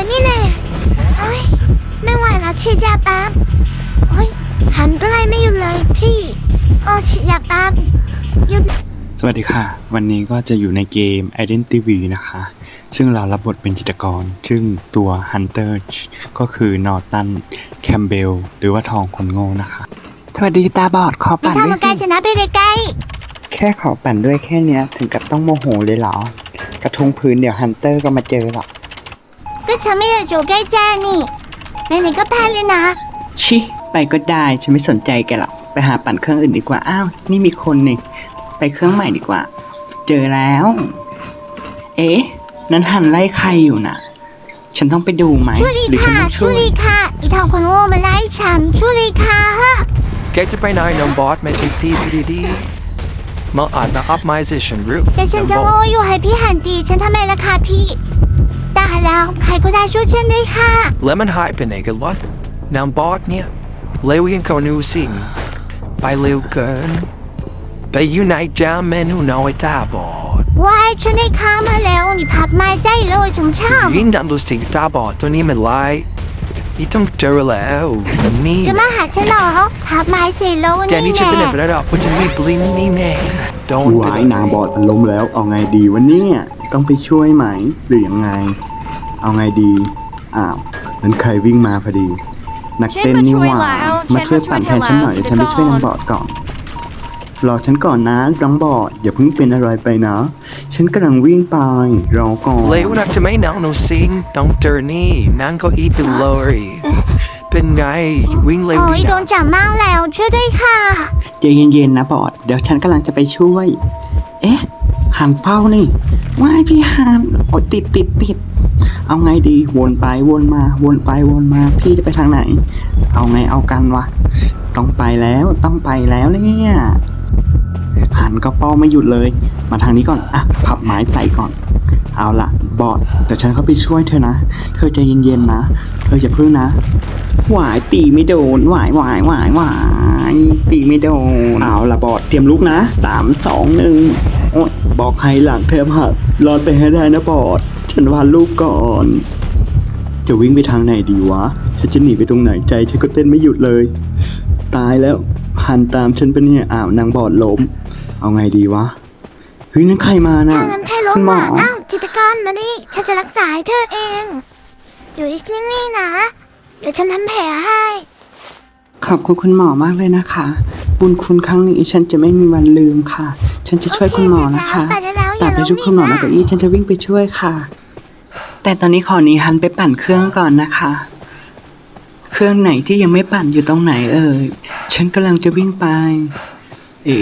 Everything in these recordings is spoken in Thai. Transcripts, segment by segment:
เลยนี่แน่เฮ้ย ไม่ไหวแล้วฉีดยาแป๊บเฮ้ยหันก็ไล่ไม่หยุดเลยพี่ โอ้ฉีดยาแป๊บหยุด สวัสดีค่ะ วันนี้ก็จะอยู่ในเกม Identity นะคะ ซึ่งเรารับบทเป็นจิตรกร ซึ่งตัว Hunter ก็คือนอร์ตันแคมเบลหรือว่าทองคนโง่นะคะ สวัสดีตาบอดขอไม่ปั่นทำด้วมายใกล้สิชนะไปใกล้แค่ขอปั่นด้วยแค่เนี้ย ถึงกับต้องโมโหเลยเหรอ กระทุงพื้นเดี๋ยวฮันเตอร์ก็มาเจอหรอกๆก็ ฉันไม่อยากอยู่ใกล้แจ้นี่ไหนๆก็แพ้เลยนะ ชิไปก็ได้ฉันไม่สนใจแกหรอกไปหาปั่นเครื่องอื่นดีกว่าอ้าวนี่มีคนนี่ไปเครื่องใหม่ดีกว่า เจอแล้ว เอ๊ะนั้นหันไล่ใครอยู่น่ะ ฉันต้องไปดูไหมช่วยดีหรือฉันค่ะต้องช่ช่ววยยดีค่ะอีทองคนโง่มาไล่ฉันช่วยดีค่ะฮะแกจะไปไหนน้องบอสไม่ใช่ที่ที่ดีๆมาอ่าน the optimization route แต่ฉันจะน้องบโง่อสอยู่ให้พี่หันตีฉันทำไมล่ะคะพี่ตาย แล้ว ใครก็ได้ช่วยฉันด้วยค่ะ แล้วมันหายไปไหนกันวะน้องบอสเนี่ยเร็วยังเขาหนูสิงไปเร็วเกิน ไปอยู่ในจามเมนูน้อยตาบอดว้ายฉันได้ข้ามาแล้วนี่พับไม้ใจเลยชมช่ำยินดันดูสิงตาบอดตัวนี้มันไล่นี่ต้องเจอแล้วนี่จะมาหาฉันเหรอพับไม้เสร็จแล้วแกนี่นี่จะแน่เป็นอะไรหรอกเพราะฉันมีบลิงนี่แน่โดนวายนางบอดมันล้มแล้วเอาไงดีวะเนี่ย ต้องไปช่วยไหมหรือยังไง เอาไงดี อ้าวนั้นใครวิ่งมาพอดี นักเต้นนี่หว่ามาช่วยปั่นแทนฉันหน่อยเดี๋ยวฉันไปช่วยนางบอดก่อนรอฉันก่อนนะน้องบอดอย่าเพิ่งเป็นอะไรไปนะ ฉันกำลังวิ่งไปรอก่อนเร็วนักจะไม่นางหนูสิงต้องเจอนี่นางก็อีไปเลยเป็นไงวิ่งเร็วโอ้ดียโดนะนจับมากแล้วช่วยด้วยค่ะใจเย็นๆนะบอดเดี๋ยวฉันกำลังจะไปช่วย เอ๊ะ หันเฝ้านี่ว่ายพี่หันโอ้ติดติดติดเอาไงดีวนไปวนมา วนไปวนมา พี่จะไปทางไหน เอาไงเอากันวะต้องไปแล้วต้องไปแล้วเนี่ยหันก็เฝ้าไม่หยุดเลย มาทางนี้ก่อนอะพับไม้ใส่ก่อน เอาละบอดเดี๋ยวฉันเข้าไปช่วยเธอนะ เธอใจเย็นๆนะ เธออย่าพึ่งนะหวายตีไม่โดนหวายหวายหวายหวายตีไม่โดนเอาละบอดเตรียมลุกนะสามสองหนึ่งโอ้ย บอกให้หลังเทมหักรอดไปให้ได้นะบอด ฉันวาดรูปก่อน จะวิ่งไปทางไหนดีวะ ฉันจะหนีไปตรงไหนใจฉันก็เต้นไม่หยุดเลย ตายแล้วหันตามฉันไปะเนี่ยอ้าวนางบอดล้ม เอาไงดีวะ เฮ้ยนั่นใครมาน่ะถ้างั้นแค่ล้คุมณหมอ อะอ้าวจิตรกรมานี่ฉันจะรักษาให้เธอเอง อยู่ที่นี่นะ เดี๋ยวฉันทำแผลให้ ขอบคุณคุณหมอมากเลยนะคะ บุญคุณครั้งนี้ฉันจะไม่มีวันลืมค่ะ ฉันจะช่วยคุณหมอนะคะโอเคเสร็จแล้วตามไปช่วยคุณหมอนะอย่าล้เก้ามอีอี้กนะฉันจะวิ่งไปช่วยค่ะ แต่ตอนนี้ขอหนี้ฮันไปปั่นเครื่องก่อนนะคะ เครื่องไหนที่ยังไม่ปั่นอยู่ตรงไหนเอ่ย ฉันกำลังจะวิ่งไป เอ๋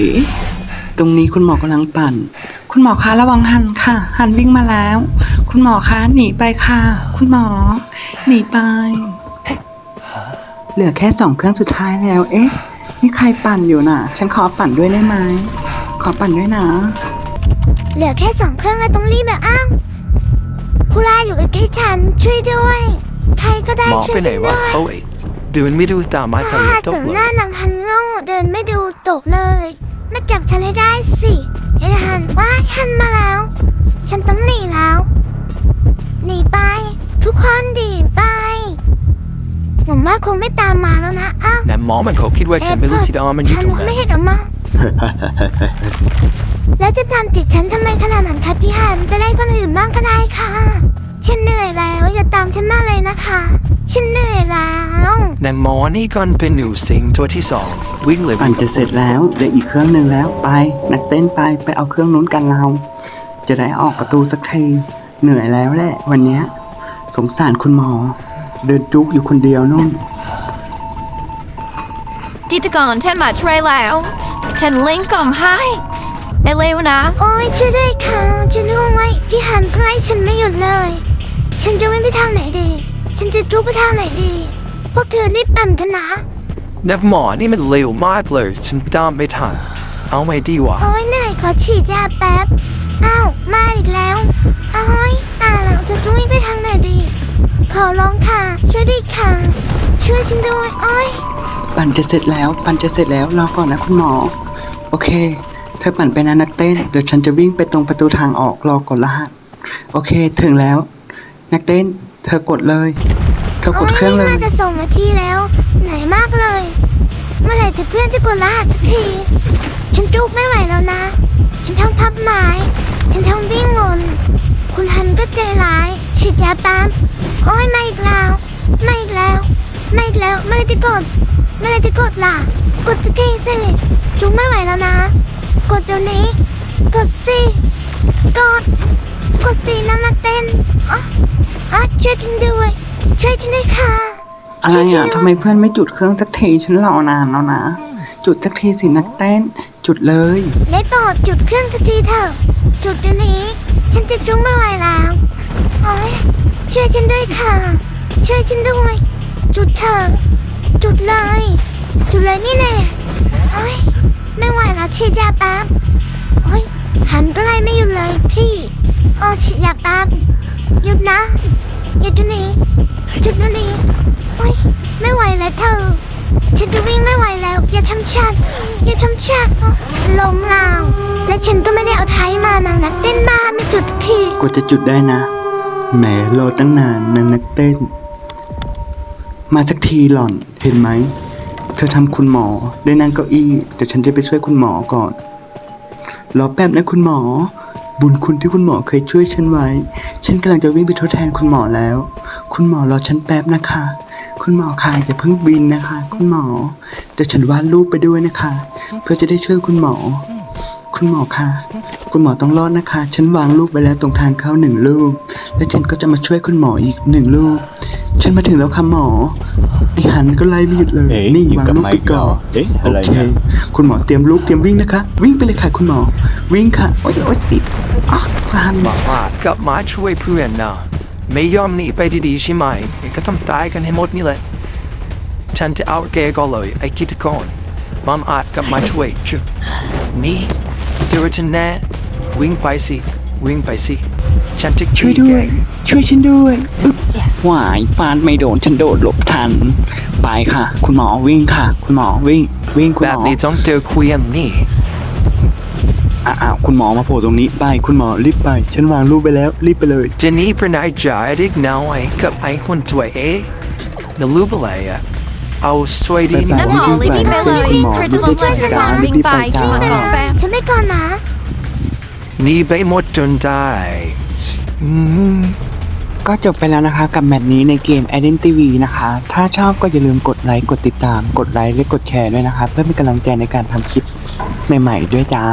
ตรงนี้คุณหมอกำลังปั่น คุณหมอคะระวังหันค่ะ หันวิ่งมาแล้ว คุณหมอคะหนีไปค่ะ คุณหมอ หนีไป เหลือแค่สองเครื่องสุดท้ายแล้ว เอ๊ะ นี่ใครปั่นอยู่น่ะ ฉันขอปั่นด้วยได้ไหม ขอปั่นด้วยนะ เหลือแค่สองเครื่องอะต้องรีบแบบอ้าวผู้ร้ายอยู่ใกล้ๆฉันช่วยด้วย ใครก็ได้หมอช่วไปยไหนฉันวะด้วยโอ้ยเดินไม่ดูตามมาทางถ้าตกถึงเลหน้ายหนังหันโง่เดินไม่ดูตกเลย มาจับฉันให้ได้สิไอ้หันว้ายหันมาแล้ว ฉันต้องหนีแล้ว หนีไป ทุกคนดีไปหวังว่าคงไม่ตามมาแล้วนะอ้าวนั่นหมอมันเขาคิดว่าฉันไม่รู้ที่ดอมันอยู่ฉันตรงไหน ไม่เห็นออกมา แล้วจะตามติดฉันทำไมขนาดนั้นคะพี่หันไปไล่คนอื่นบ้างก็ได้ค่ะ ฉันเหนื่อยแล้วอย่าตามฉันมาเลยนะคะ ฉันเหนื่อยแล้วนั่นหมอนี่ก่อนเป็นหนูสิงตัวที่สองวิ่งเลยปั่นจะเสร็จแล้วเหลืออีกเครื่องหนึ่งแล้ว ไปนักเต้นไปไปเอาเครื่องนู้นกันเรา จะได้ออกประตูสักทีเหนื่อยแล้วแหละ วันเนี้ยสงสารคุณหมอ เดินจุกอยู่คนเดียวนู่นจิตรกรฉันมาช่วยแล้ว ฉันลิงก์กล่อมให้เร็วๆนะ โอ้ยช่วยด้วยค่ะช่วยด้วยพี่หันใกล้ฉันไม่หยุดเลย ฉันจะวิ่งไปทางไหนดี ฉันจะจุกไปทางไหนดีพวกเธอรีบปั่นกันนะ นั่นหมอนี่มันเร็วมากเลยฉันตามไม่ทัน เอาไม่ดีวะโอ้ยเหนื่อยขอฉีดยาแป๊บอ้าวมาอีกแล้วโอ้ยตายแล้วจะจุ้ยไปทางไหนดี ขอร้องค่ะ ช่วยด้วยค่ะ ช่วยฉันด้วยโอ้ยปั่นจะเสร็จแล้ว ปั่นจะเสร็จแล้วรอก่อนนะคุณหมอ โอเค เธอปั่นไปนะนักเต้น เดี๋ยวฉันจะวิ่งไปตรงประตูทางออกรอกดรหัส โอเค ถึงแล้ว นักเต้น เธอกดเลย เธอกดเครื่องนี่เลยมาจะส่งนาทีแล้ว ไหนมากเลย เมื่อไหร่จะเพื่อนจะกดรหัสสักที ฉันจุกไม่ไหวแล้วนะ ฉันทั้งพับไม้ ฉันทั้งวิ่งวนคุณฮันก็ใจร้ายฉีดยาปั๊มโอ้ยไม่อีกแล้ว ไม่อีกแล้ว ไม่อีกแล้วไม่ได้จะกด ไม่ได้จะกดล่ะ กดสักทีสิจุกไม่ไหวแล้วนะ กดเดี๋ยวนี้ กดสิกด กดสิน้ำนักเต้นอ๋ออ๋อช่วยฉันด้วยช่วยฉันด้วยค่ะอะไรช่วยฉันอะด้วยทำไมเพื่อนไม่จุดเครื่องสักทีฉันรอนานแล้วนะ จุดสักทีสินักเต้น จุดเลย ได้โปรดจุดเครื่องสักทีเถอะจุดเดี๋ยวนี้ ฉันจะจุ้งไม่ไหวแล้วโอ้ยช่วยฉันด้วยค่ะ ช่วยฉันด้วย จุดเถอะ จุดเลย จุดเลยนี่แน่โอ้ยไม่ไหวแล้วฉีดยาแป๊บโอ้ยหันก็ไล่ไม่หยุดเลยพี่โอ้ฉีดยาแป๊บหยุดนะหยุดเดี๋ยวนี้จุดเดี๋ยวนี้โอ้ยไม่ไหวแล้วเธอฉันจะวิ่งไม่ไหวแล้ว อย่าทำฉันอย่าทำฉันลมลาวและฉันก็ไม่ได้เอาไทยมานางนักเต้นบ้าไม่จุดสักทีกว่าจะจุดได้นะแหมรอตั้งนานนางนักเต้น มาสักทีหล่อน เห็นไหม เธอทำคุณหมอได้นั่งเก้าอี้ แต่ฉันจะไปช่วยคุณหมอก่อน รอแป๊บนะคุณหมอ บุญคุณที่คุณหมอเคยช่วยฉันไว้ ฉันกำลังจะวิ่งไปทดแทนคุณหมอแล้ว คุณหมอรอฉันแป๊บนะคะ คุณหมอค่ะอย่าเพิ่งบินนะคะ คุณหมอ แต่ฉันวาดรูปไปด้วยนะคะ เพื่อจะได้ช่วยคุณหมอ คุณหมอค่ะ คุณหมอต้องรอดนะคะ ฉันวางรูปไว้แล้วตรงทางเข้าหนึ่งรูป และฉันก็จะมาช่วยคุณหมออีกหนึ่งรูป ฉันมาถึงแล้วค่ะหมอไอหันก็ไล่ไม่หยุดเลย เอ๊ะนี่อยู่วางกับรูปไมไปค์ก่อนเหรอเอ๊ะโออะไรเคเนี่ย คุณหมอเตรียมรูปเตรียมวิ่งนะคะ วิ่งไปเลยค่ะคุณหมอ วิ่งค่ะโอ๊ยโอ๊ยติดอะครันมาลาดกลับมาช่วยเพื่อนนะไม่ยอมหนีไปดีๆใช่ไหมก็ต้องตายกันให้หมดนี่แหละฉันจะเอาแกก็เลยไอ้คิดก่อนมัมอาจกลับมาช่วยจุนี่เดี๋ยวฉันแน่วิ่งไปสิวิ่งไปสิฉันจะช่วยขี่ด้แกวย ช่วยฉันด้วยอึ๊บ หวายฟาดไม่โดนฉันโดดหลบทัน ไปค่ะ คุณหมอวิ่งค่ะ คุณหมอวิ่ง วิ่งคุณแบหบมอนี้ต้องเจอคุยอันนี่อะอ้าวคุณหมอมาโผล่ตรงนี้ไปคุณหมอรีบไป ฉันวางรูปไปแล้วรีบไปเลย จะหนีไปไหนจ่ายเด็กน้อยกับไอ้คนตัวเอ๊ะนรู้อะไรอะเอาสวยดีนี่ไปน้ำหอมเลยที่ไปเลยเธอจะลงเลยสักการวิ่งไปช่วยมาก่อนแป๊บฉันไม่ก่อนนะหนีไปหมดจนได้อืม ก็จบไปแล้วนะคะกับแมตช์นี้ในเกม Identity นะคะ ถ้าชอบก็อย่าลืมกดไลค์ กดติดตาม กดไลค์และกดแชร์ด้วยนะคะ เพื่อเป็นกำลังใจในการทำคลิปใหม่ๆด้วยจ้า